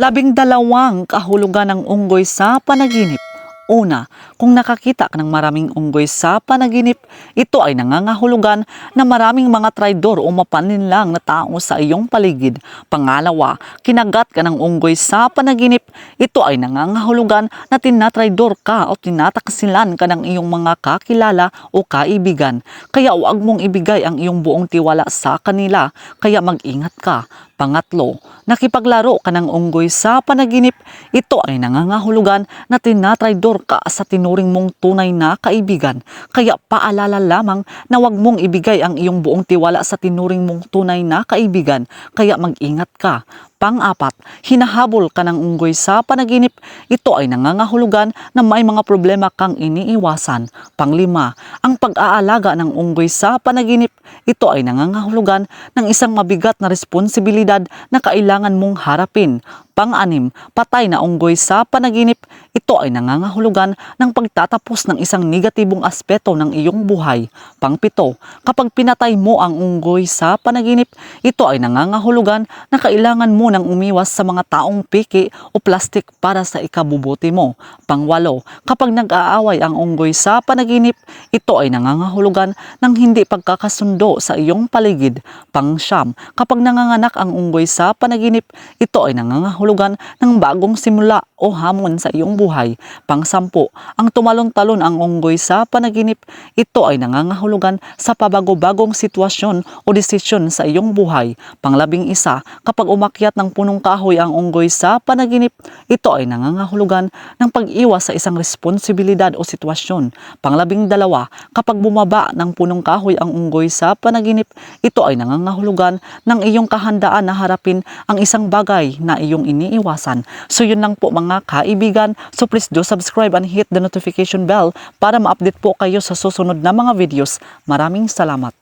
Labing dalawang kahulugan ng unggoy sa panaginip. Una, kung nakakita ka ng maraming unggoy sa panaginip, ito ay nangangahulugan na maraming mga traidor o mapaninlang na tao sa iyong paligid. Pangalawa, kinagat ka ng unggoy sa panaginip, ito ay nangangahulugan na tinatraidor ka o tinataksilan ka ng iyong mga kakilala o kaibigan. Kaya huwag mong ibigay ang iyong buong tiwala sa kanila, kaya mag-ingat ka. Pangatlo, nakipaglaro ka ng unggoy sa panaginip, ito ay nangangahulugan na tinatraidor ka sa tinuring mong tunay na kaibigan. Kaya paalala lamang na huwag mong ibigay ang iyong buong tiwala sa tinuring mong tunay na kaibigan. Kaya mag-ingat ka. Pang-apat, hinahabol ka ng unggoy sa panaginip, ito ay nangangahulugan na may mga problema kang iniiwasan. Panglima, ang pag-aalaga ng unggoy sa panaginip, ito ay nangangahulugan ng isang mabigat na responsibilidad na kailangan mong harapin. Pang-anim, patay na unggoy sa panaginip, ito ay nangangahulugan ng pagtatapos ng isang negatibong aspeto ng iyong buhay. Pangpito, kapag pinatay mo ang unggoy sa panaginip, ito ay nangangahulugan na kailangan mo nang umiwas sa mga taong piki o plastik para sa ikabubuti mo. Pangwalo, kapag nag-aaway ang unggoy sa panaginip, ito ay nangangahulugan ng hindi pagkakasundo sa iyong paligid. Pangsyam, kapag nanganganak ang unggoy sa panaginip, ito ay nangangahulugan ng bagong simula o hamon sa iyong buhay. Pangsampu, ang tumalon-talon ang unggoy sa panaginip, ito ay nangangahulugan sa pabago-bagong sitwasyon o desisyon sa iyong buhay. Panglabing isa, kapag umakyat ng punong kahoy ang unggoy sa panaginip, ito ay nangangahulugan ng pag-iwas sa isang responsibilidad o sitwasyon. Panglabing dalawa, kapag bumaba ng punong kahoy ang unggoy sa panaginip, ito ay nangangahulugan ng iyong kahandaan na harapin ang isang bagay na iyong iniiwasan. So yun lang po mga kaibigan. So please do subscribe and hit the notification bell para ma-update po kayo sa susunod na mga videos. Maraming salamat.